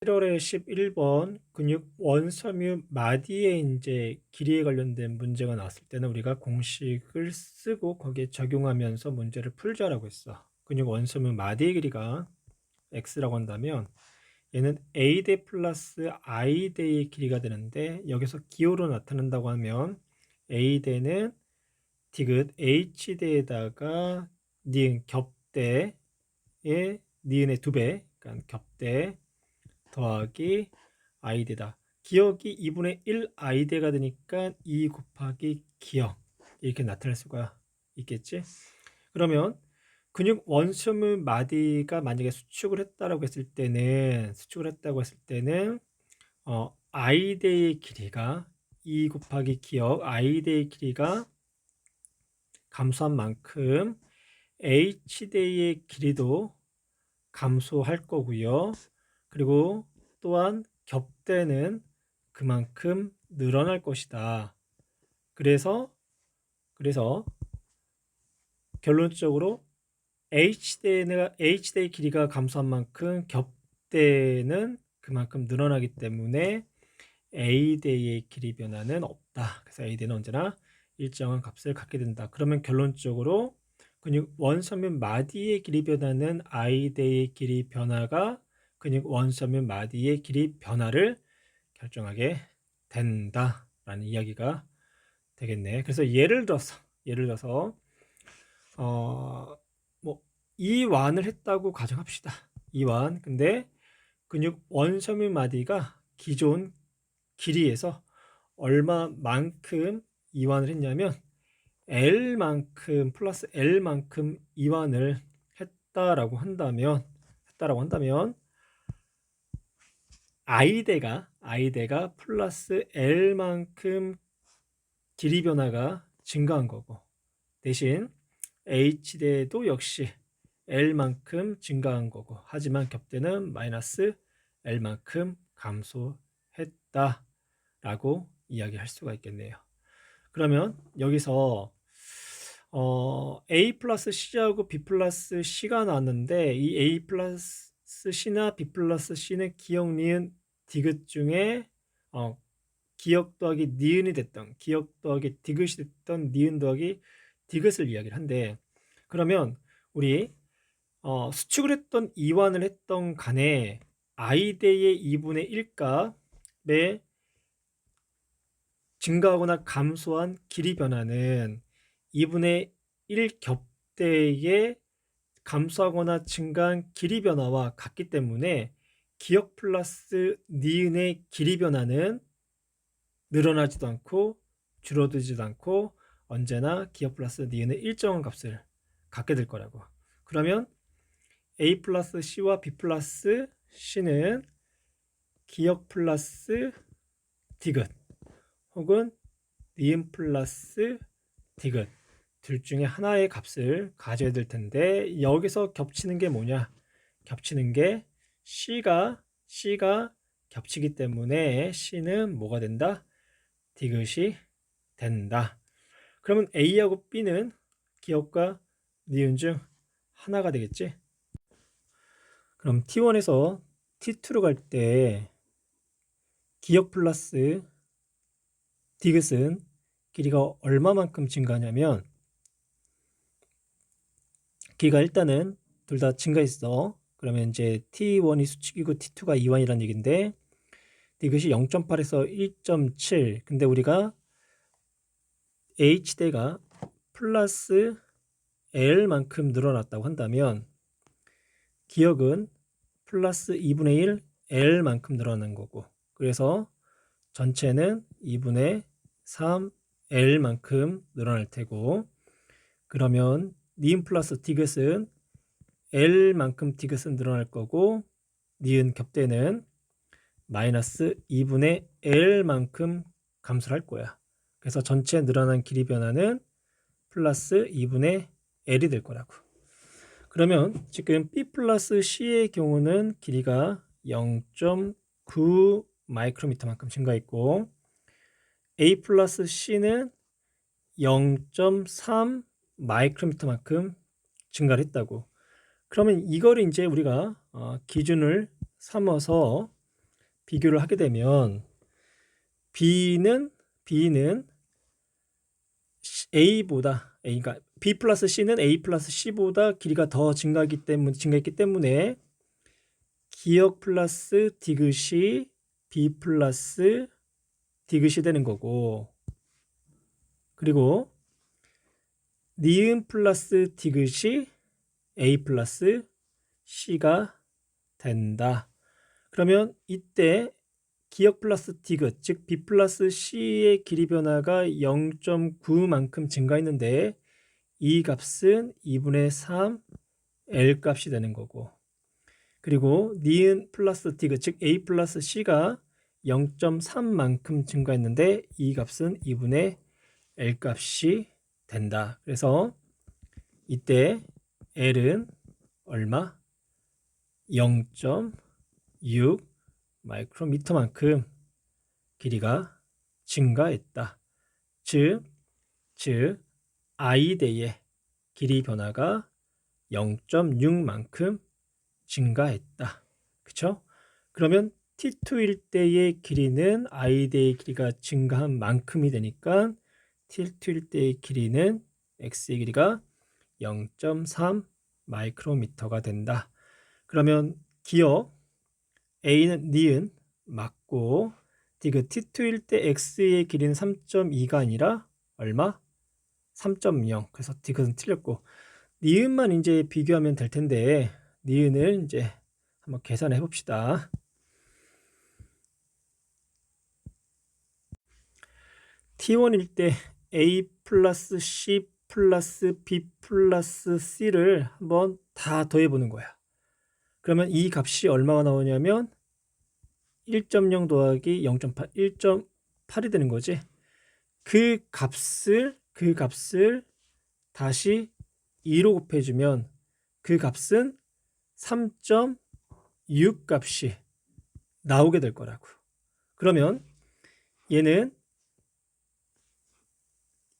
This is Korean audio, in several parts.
1월에 11번 근육 원섬유 마디의 이제 길이에 관련된 문제가 나왔을 때는 우리가 공식을 쓰고 거기에 적용하면서 문제를 풀자라고 했어. 근육 원섬유 마디의 길이가 x라고 한다면 얘는 a대 플러스 i대의 길이가 되는데 여기서 기호로 나타낸다고 하면 a대는 디귿 h대에다가 니은 겹대의 니은의 두 배, 그러니까 겹대 더하기 i대다. 기억이 2분의 1 i대가 되니까 2 곱하기 기억 이렇게 나타낼 수가 있겠지. 그러면 근육 원심의 마디가 만약에 수축을 했다라고 했을 때는 수축을 했다고 했을 때는 어, i대의 길이가 2 곱하기 기억 i대의 길이가 감소한 만큼 h대의 길이도 감소할 거고요. 그리고 또한 겹대는 그만큼 늘어날 것이다. 그래서 그래서 결론적으로 h대가 h대의 길이가 감소한 만큼 겹대는 그만큼 늘어나기 때문에 a대의 길이 변화는 없다. 그래서 a대는 언제나 일정한 값을 갖게 된다. 그러면 결론적으로 근육 원섬유 마디의 길이 변화는 i대의 길이 변화가 근육 원섬유 마디의 길이 변화를 결정하게 된다라는 이야기가 되겠네. 그래서 예를 들어서 예를 들어서 어 뭐 이완을 했다고 가정합시다. 이완. 근데 근육 원섬유 마디가 기존 길이에서 얼마만큼 이완을 했냐면 L만큼 플러스 L만큼 이완을 했다라고 한다면 했다라고 한다면 i대가 i대가 플러스 L만큼 길이 변화가 증가한 거고 대신 H대도 역시 L만큼 증가한 거고 하지만 겹대는 마이너스 L만큼 감소했다 라고 이야기할 수가 있겠네요. 그러면 여기서 어, A 플러스 C하고 B 플러스 C가 나왔는데 이 A 플러스 C나 B 플러스 C는 기억, 니은, 디귿 중에 어, 기억 더하기 니은이 됐던 기억 더하기 디귿이 됐던 니은 더하기 디귿을 이야기를 한데 그러면 우리 어, 수축을 했던 이완을 했던 간에 i대의 2분의 1값에 증가하거나 감소한 길이 변화는 2분의 1 겹대의 감소하거나 증가한 길이 변화와 같기 때문에 기억 플러스 니은의 길이 변화는 늘어나지도 않고 줄어들지도 않고 언제나 기억 플러스 니은의 일정한 값을 갖게 될 거라고. 그러면 A 플러스 C와 B 플러스 C는 기억 플러스 디귿 혹은 니은 플러스 디귿 둘 중에 하나의 값을 가져야 될 텐데 여기서 겹치는 게 뭐냐? 겹치는 게 C가 C가 겹치기 때문에 C는 뭐가 된다? 디귿이 된다. 그러면 A하고 B는 기억과 니은 중 하나가 되겠지? 그럼 T1에서 T2로 갈 때 기억 플러스 디귿은 길이가 얼마만큼 증가하냐면 길이가 일단은 둘 다 증가했어. 그러면 이제 T1이 수축이고 T2가 이완이라는 얘기인데 디귿이 0.8에서 1.7 근데 우리가 H대가 플러스 L만큼 늘어났다고 한다면 기억은 플러스 2분의 1 L만큼 늘어난 거고. 그래서 전체는 2분의 3 L만큼 늘어날 테고. 그러면 니은 플러스 디귿은 L만큼 디귿은 늘어날 거고 니은 겹대는 마이너스 2분의 L만큼 감소를 할 거야. 그래서 전체 늘어난 길이 변화는 플러스 2분의 L이 될 거라고. 그러면 지금 B 플러스 C의 경우는 길이가 0.9 마이크로미터만큼 증가했고 A 플러스 C는 0.3 마이크로미터만큼 증가를 했다고. 그러면 이거를 이제 우리가 어, 기준을 삼아서 비교를 하게 되면 B는 B는 A보다 A, 그러니까 B 플러스 C는 A 플러스 C보다 길이가 더 증가하기 때문 증가했기 때문에 기억 플러스 디귿이 B 플러스 디귿이 되는 거고. 그리고 니은 플러스 디귿이 A 플러스 C가 된다. 그러면 이때 기억 플러스 디귿, 즉 B 플러스 C의 길이 변화가 0.9만큼 증가했는데 이 값은 2분의 3 L 값이 되는 거고 그리고 니은 플러스 디귿, 즉 A 플러스 C가 0.3만큼 증가했는데 이 값은 2분의 L 값이 된다. 그래서 이때 L은 얼마? 0.6 마이크로미터만큼 길이가 증가했다. 즉, 즉 i대의 길이 변화가 0.6만큼 증가했다. 그쵸? 그러면 t2일 때의 길이는 i대의 길이가 증가한 만큼이 되니까 t2일 때의 길이는 x의 길이가 0.3 마이크로미터가 된다. 그러면 기억 a는 니은 맞고 디귿 t2일 때 x의 길이는 3.2가 아니라 얼마? 3.0 그래서 디귿은 틀렸고 니은만 이제 비교하면 될 텐데 니은을 이제 한번 계산해 봅시다. t1일 때 a 플러스 c 플러스 b 플러스 c를 한번 다 더해 보는 거야. 그러면 이 값이 얼마가 나오냐면 1.0 더하기 0.8, 1.8이 되는 거지. 그 값을 그 값을 다시 2로 곱해주면 그 값은 3.6 값이 나오게 될 거라고. 그러면 얘는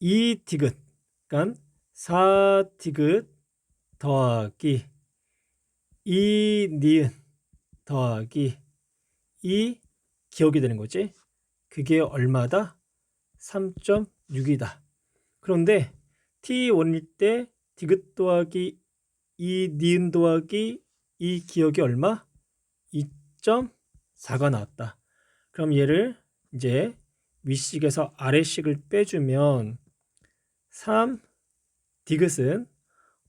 2 디귿, 그러니까 4 디귿 더하기 2 니은 더하기 2 기억이 되는 거지. 그게 얼마다? 3.6이다. 그런데 t1일 때 디귿 더하기 2 니은 더하기 2 기억이 얼마? 2.4가 나왔다. 그럼 얘를 이제 윗식에서 아래식을 빼주면 3 디귿은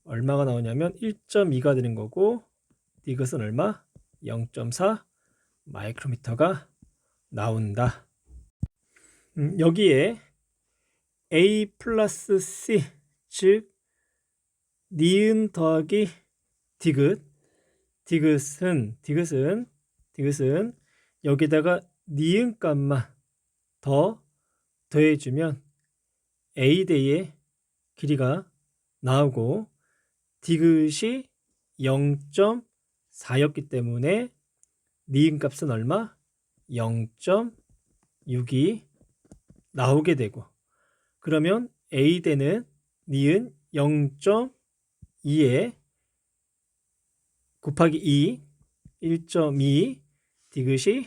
얼마가 나오냐면 1.2가 되는 거고 디귿은 얼마? 0.4 마이크로미터가 나온다. 음, 여기에 A 플러스 C 즉 니은 더하기 디귿 디귿은 디귿은 디귿은 여기다가 니은 값만 더 더해주면 A대의 길이가 나오고 디귿이 0.4였기 때문에 니은 값은 얼마? 0.6이 나오게 되고 그러면 A대는 니은 0.2에 곱하기 2 1.2 디귿이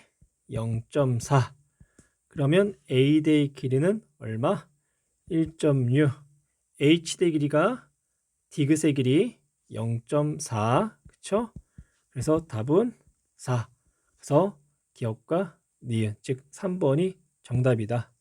0.4 그러면 A대의 길이는 얼마? 1.6 H대 길이가 디귿의 길이 0.4 그쵸? 그래서 답은 4 그래서 기억과 니은 즉 3번이 정답이다.